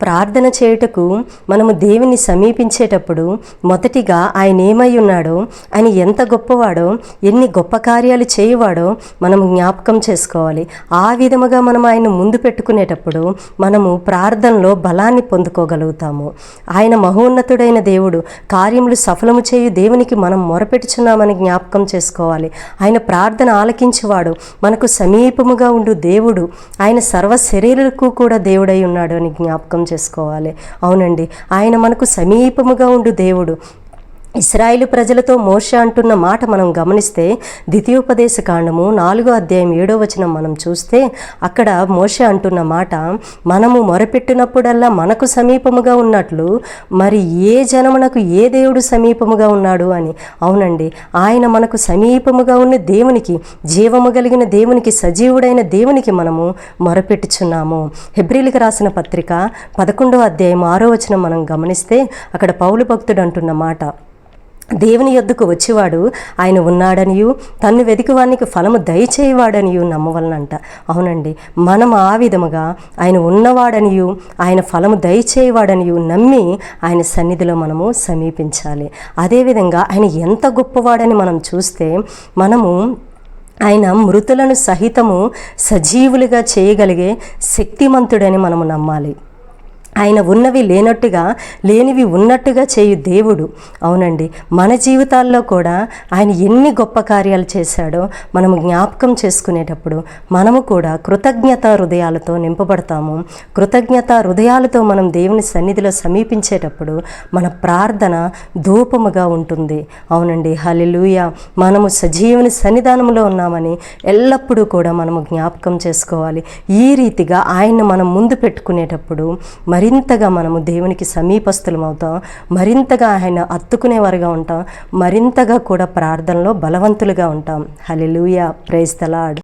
ప్రార్థన చేయుటకు మనము దేవుని సమీపించేటప్పుడు మొదటిగా ఆయన ఏమై ఉన్నాడో ఆయన ఎంత గొప్పవాడో ఎన్ని గొప్ప కార్యాలు చేయువాడో మనం జ్ఞాపకం చేసుకోవాలి. ఆ విధముగా మనం ఆయన ముందు పెట్టుకునేటప్పుడు మనము ప్రార్థనలో బలాన్ని పొందుకోగలుగుతాము. ఆయన మహోన్నతుడైన దేవుడు కార్యములు సఫలము చేయు దేవునికి మనం మొరపెట్టుచున్నామని జ్ఞాపకం చేసుకోవాలి. ఆయన ప్రార్థన ఆలకించేవాడు మనకు సమీపముగా ఉండు దేవుడు. ఆయన సర్వ శరీరులకు కూడా దేవుడై ఉన్నాడు అని జ్ఞాపకం చేసుకోవాలి. అవునండి. ఆయన మనకు సమీపముగా ఉండు దేవుడు. ఇస్రాయేలు ప్రజలతో మోష అంటున్న మాట మనం గమనిస్తే ద్వితీయోపదేశ కాండము నాలుగో అధ్యాయం ఏడో వచనం మనం చూస్తే అక్కడ మోష అంటున్న మాట మనము మొరపెట్టినప్పుడల్లా మనకు సమీపముగా ఉన్నట్లు మరి ఏ జనమునకు ఏ దేవుడు సమీపముగా ఉన్నాడు? అని. అవునండి ఆయన మనకు సమీపముగా ఉన్న దేవునికి జీవము కలిగిన దేవునికి సజీవుడైన దేవునికి మనము మొరపెట్టుచున్నాము. హెబ్రిలికి రాసిన పత్రిక పదకొండో అధ్యాయం ఆరో వచనం మనం గమనిస్తే అక్కడ పౌలు భక్తుడు అంటున్న మాట దేవుని యొద్దకు వచ్చేవాడు ఆయన ఉన్నాడనియు తన్ను వెతికివానికి ఫలము దయచేయవాడనియు నమ్మవలనంట. అవునండి మనం ఆ విధముగా ఆయన ఉన్నవాడనియు ఆయన ఫలము దయచేయవాడనియు నమ్మి ఆయన సన్నిధిలో మనము సమీపించాలి. అదేవిధంగా ఆయన ఎంత గొప్పవాడని మనం చూస్తే మనము ఆయన మృతులను సహితము సజీవులుగా చేయగలిగే శక్తిమంతుడని మనము నమ్మాలి. ఆయన ఉన్నవి లేనట్టుగా లేనివి ఉన్నట్టుగా చేయు దేవుడు. అవునండి. మన జీవితాల్లో కూడా ఆయన ఎన్ని గొప్ప కార్యాలు చేశాడో మనము జ్ఞాపకం చేసుకునేటప్పుడు మనము కూడా కృతజ్ఞత హృదయాలతో నింపబడతాము. కృతజ్ఞత హృదయాలతో మనం దేవుని సన్నిధిలో సమీపించేటప్పుడు మన ప్రార్థన ధూపముగా ఉంటుంది. అవునండి. హల్లెలూయా. మనము సజీవుని సన్నిధానంలో ఉన్నామని ఎల్లప్పుడూ కూడా మనము జ్ఞాపకం చేసుకోవాలి. ఈ రీతిగా ఆయన మనం ముందు పెట్టుకునేటప్పుడు మరింతగా మనము దేవునికి సమీపస్తులం అవుతాం మరింతగా ఆయన అత్తుకునేవారుగా ఉంటాం మరింతగా కూడా ప్రార్థనలో బలవంతులుగా ఉంటాం. హల్లెలూయా ప్రైజ్ తలాడ్